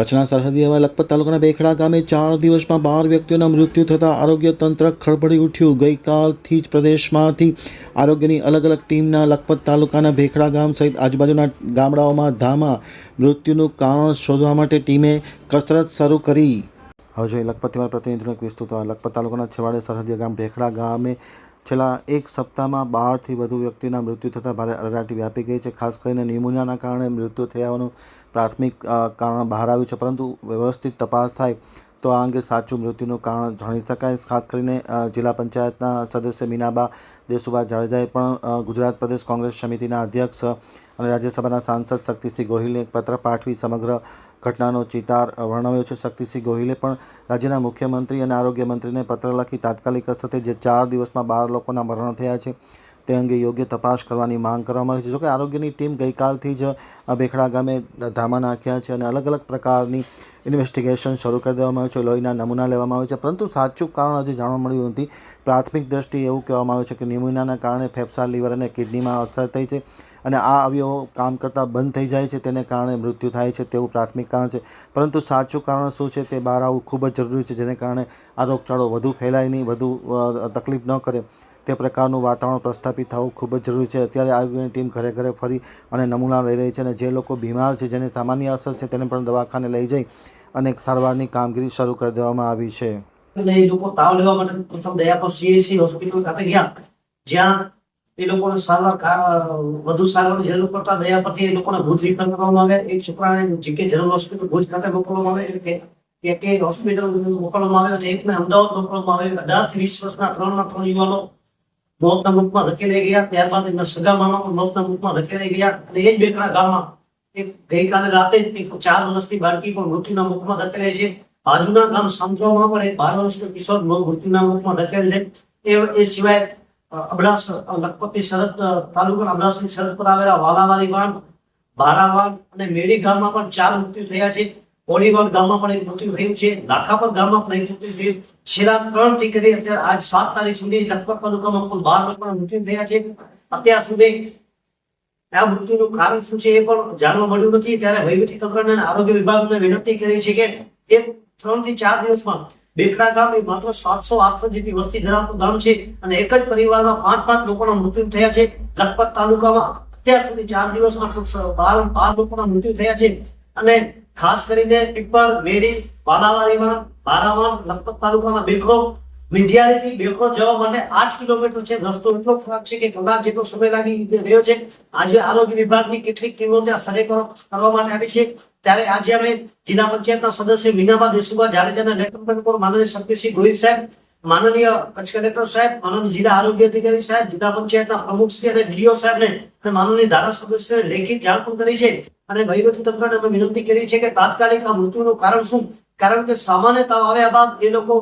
કચ્છના સરહદી એવા લખપત તાલુકાના બેખડા ગામે ચાર દિવસમાં બાર વ્યક્તિઓના મૃત્યુ થતાં આરોગ્ય તંત્ર ખળભળી ઉઠ્યું. ગઈકાલથી જ પ્રદેશમાંથી આરોગ્યની અલગ અલગ ટીમના લખપત તાલુકાના ભેખડા ગામ સહિત આજુબાજુના ગામડાઓમાં ધામા મૃત્યુનું કારણ શોધવા માટે ટીમે કસરત શરૂ કરી. હવે જોઈએ લખપતથી મારા પ્રતિનિધિનો એક વિસ્તૃત લખપત તાલુકાના છેવાડે સરહદીય ગામ ભેખડા ગામે છેલ્લા એક સપ્તાહમાં બારથી વધુ વ્યક્તિના મૃત્યુ થતાં ભારે અરેરાટી વ્યાપી ગઈ છે. ખાસ કરીને ન્યુમોનિયાના કારણે મૃત્યુ થયાનું પ્રાથમિક કારણ બહાર આવ્યું છે, પરંતુ વ્યવસ્થિત તપાસ થાય તો આ અંગે સાચું મૃત્યુનું કારણ જાણી શકાય. ખાસ કરીને જિલ્લા પંચાયતના સદસ્ય મીનાબા દેસુભા જાડેજાએ પણ ગુજરાત પ્રદેશ કોંગ્રેસ સમિતિના અધ્યક્ષ અને રાજ્યસભાના સાંસદ શક્તિસિંહ ગોહિલને એક પત્ર પાઠવી સમગ્ર ઘટનાનો ચિતાર વર્ણવ્યો છે. શક્તિસિંહ ગોહિલે પણ રાજ્યના મુખ્યમંત્રી અને આરોગ્ય મંત્રીને પત્ર લખી તાત્કાલિક અસરથી જે ચાર દિવસમાં બાર લોકોના મરણ થયા છે તે અંગે યોગ્ય તપાસ કરવાની માંગ કરવામાં આવી છે. જોકે આરોગ્યની ટીમ ગઈકાલથી જ બેખડા ગામે ધામા નાખ્યા છે અને અલગ અલગ પ્રકારની ઇન્વેસ્ટિગેશન શરૂ કરી દેવામાં આવ્યું છે. લોહીના નમૂના લેવામાં આવે છે. પરંતુ સાચું કારણ હજી જાણવા મળ્યું નથી. પ્રાથમિક દ્રષ્ટિએ એવું કહેવામાં આવે છે કે ન્યુમોનિયાના કારણે ફેફસા લીવર અને કિડનીમાં અસર થઈ છે અને આ અવયવો કામ કરતાં બંધ થઈ જાય છે. તેને કારણે મૃત્યુ થાય છે તેવું પ્રાથમિક કારણ છે. પરંતુ સાચું કારણ શું છે તે બહાર આવવું ખૂબ જ જરૂરી છે. જેને કારણે આ રોગચાળો વધુ ફેલાય નહીં, વધુ તકલીફ ન કરે. તે પ્રકારનું વાતાવરણ પ્રસ્થાપિત થવું ખૂબ જ જરૂરી છે. અત્યારે આરોગ્યની ટીમ ઘરે ઘરે ફરી અને નમૂના લઈ રહી છે અને જે લોકો બીમાર છે, જેને સામાન્ય અસર છે, તેને પણ દવાખાને લઈ જઈ અને સારવારની કામગીરી શરૂ કરી દેવામાં આવી છે. એ લોકો તાવ લેવા માટે પ્રથમ દયાપર સીએસસી હોસ્પિટલ ખાતે ગયા. જ્યાં એ લોકોને સારવાર વધુ સારવાર જરૂર પડતા દયા પરથી એ લોકોને ભુજ રિફર કરવામાં આવે. એક છોકરાને જીકે જનરલ હોસ્પિટલ ભુજ ખાતે મોકલવામાં આવે. કે એક હોસ્પિટલ મોકલવામાં આવે અને એકને અમદાવાદ મોકલવામાં આવે. અઢારથી વીસ વર્ષના ત્રણના ત્રણ યુવાનો મોતના મુખમાં ધકેલાઈ ગયા, ત્યારબાદ એમના સગા મામા મોતના મુખમાં ધકેલાઈ ગયા અને એ જ બેકરા ગામમાં એક ગઈકાલે રાતે એક ચાર વર્ષની બાળકી પણ મૃત્યુના મુખમાં ધકેલાઈ છે. બાજુના ગામ સાંતવામાં પણ એક બાર વર્ષનો કિશોર મૃત્યુના મુખમાં ધકેલ છે. એ સિવાય અબડાસ લખપતની સરહદ તાલુકાના અબડાસની સરહદ પર આવેલા વાલાવાલી વાન બારાવાન અને મેડી ગામમાં પણ ચાર મૃત્યુ થયા છે. ઓડીવાડ ગામમાં પણ એક મૃત્યુ થયું છે. લાખાપર ગામમાં પણ એક મૃત્યુ થયું. છેલ્લા ત્રણથી કરી અત્યારે આજ સાત તારીખ સુધી લખપત તાલુકામાં કુલ બાર લોકોના મૃત્યુ થયા છે. અત્યાર સુધી આ મૃત્યુનું કારણ શું છે એ પણ જાણવા મળ્યું નથી. ત્યારે વહીવટી તંત્રને આરોગ્ય વિભાગને વિનંતી કરી છે કે એક ત્રણથી ચાર દિવસમાં બેકડા ગામ એ માત્ર સાતસો આઠસો જેટલી વસ્તી ધરાવતું ગામ છે અને એક જ પરિવારમાં પાંચ પાંચ લોકોના મૃત્યુ થયા છે. લખપત તાલુકામાં અત્યાર સુધી ચાર દિવસમાં બાર બાર લોકોના મૃત્યુ થયા છે. અને ખાસ કરીને પીપર મેરી વાલાવાડીમાં બારામાં, લખપત તાલુકાના બેકરો મીંઢિયારીથી બેકરો જવા માટે આઠ કિલોમીટર છે રસ્તો. એટલો ખરાબ છે કે કલાક જેટલો સમય લાગી રહ્યો છે. આજે આરોગ્ય વિભાગની કેટલીક ટીમો ત્યાં સર્વે કરો- કરવા માટે આવી છે. ત્યારે આજે અમે જિલ્લા પંચાયતના સદસ્ય મીનાબા દેસુભા જાડેજાના લેટર પર માનનીય શક્તિસિંહ ગોહિલ સાહેબ માનનીય કચ્છ કલેક્ટર સાહેબ, માનનીય જિલ્લા આરોગ્ય અધિકારી સાહેબ, જિલ્લા પંચાયતના પ્રમુખ શ્રી અને ડીઓ સાહેબને અને માનનીય ધારાસભ્યશ્રીને લેખિત જાણ પણ કરી છે અને વહીવટી તંત્રને અમે વિનંતી કરી છે કે તાત્કાલિક આ મૃત્યુનું કારણ શું? કારણ કે સામાન્ય તાવ આવ્યા બાદ એ લોકો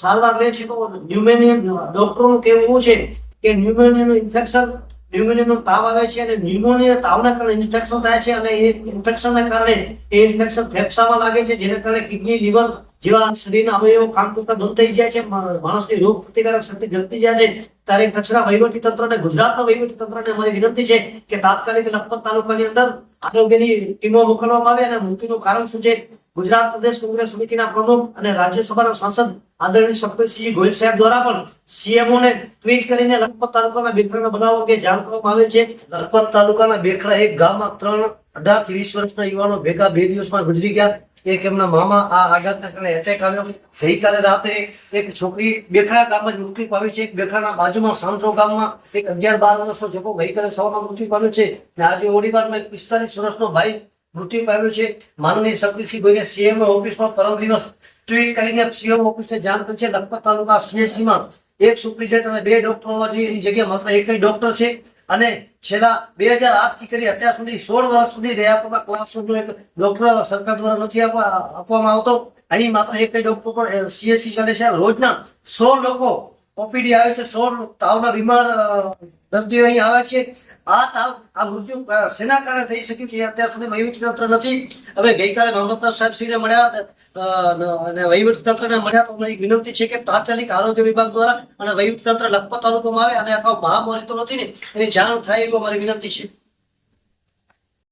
સારવાર લે છે તો ન્યુમેનિયા ડોક્ટરોનું કહેવું છે કે ન્યુમોનિયાનું ઇન્ફેક્શન ન્યુમોનિયાનો તાવ આવે છે અને ન્યુમોનિયા તાવના કારણે ઇન્ફેક્શન થાય છે અને એ ઇન્ફેક્શનના કારણે એ ઇન્ફેક્શન ફેફસામાં લાગે છે, જેના કારણે કિડની, લીવર જેવા શરીરના અવયવો કામ કરતા બંધ થઈ ગયા છે માણસની રોગ પ્રતિકારક શક્તિ ઘટતી જાય છે. ત્યારે કચ્છના વહીવટી તંત્રને, ગુજરાતના વહીવટી તંત્રને અમારી વિનંતી છે કે તાત્કાલિક લખપત તાલુકાની અંદર આરોગ્યની ટીમો મોકલવામાં આવે અને મૃત્યુનું કારણ શું છે ગુજરાત પ્રદેશ કોંગ્રેસ સમિતિના પ્રમુખ અને રાજ્યસભાના સાંસદ આદરણીય શક્તિસિંહ ગોહિલ સાહેબ દ્વારા પણ સીએમઓ ને ટ્વીટ કરીને લખપત તાલુકાના બેખરાના બનાવો કે જાણ કરવામાં આવે છે. લખપત તાલુકાના બેખરા એક ગામમાં ત્રણ અઢાર વીસ વર્ષના યુવાનો ભેગા બે દિવસમાં ગુજરી ગયા. એક એમના મામા આ આઘાતના કારણે એટેક આવ્યો. ગઈકાલે રાત્રે એક છોકરી બેખરા ગામમાં જ મૃત્યુ પામી છે. એક બેખરાના બાજુમાં સાંતરો ગામમાં એક અગિયાર બાર વર્ષનો છોકરો ગઈકાલે સવારમાં મૃત્યુ પામ્યો છે. અને આજે ઓડીબારમાં એક પિસ્તાલીસ વર્ષનો ભાઈ મૃત્યુ પામ્યો છે. માનનીય શક્તિસિંહ ગોહિલે સીએમ ઓફિસમાં પરમ દિવસ ટ્વીટ કરીને સીએમ ઓફિસને જાણ કરી છે. લખપત તાલુકા સીએસસીમાં એક સુપ્રિન્ટેન્ડન્ટ અને બે ડોક્ટર હોવા જોઈએ. એની જગ્યાએ માત્ર એક જ ડોક્ટર છે. અને છેલ્લા બે હજાર આઠથી કરી અત્યાર સુધી સોળ વર્ષ સુધી રહ્યા ક્લાસરૂમનો એક ડોક્ટર સરકાર દ્વારા નથી આપવા આપવામાં આવતો. અહીં માત્ર એક ડોક્ટર પણ સીએસસી ચાલે છે. રોજના સો લોકો ઓપીડી આવે છે. સો તાવના બીમાર દર્દીઓ અહીં આવે છે. આ તાવ આ મૃત્યુ સેના કારણે થઈ શક્યું છે અત્યાર સુધી વહીવટી તંત્ર નથી. હવે ગઈકાલે મામલતદાર સાહેબ શ્રીને મળ્યા અ, અને વહીવટી તંત્રને મળ્યા તો એક વિનંતી છે કે તાત્કાલિક આરોગ્ય વિભાગ દ્વારા અને વહીવટી તંત્ર લખપત તાલુકામાં આવે અને આખા મહામારી તો નથી ને એની જાણ થાય એવી મારી વિનંતી છે.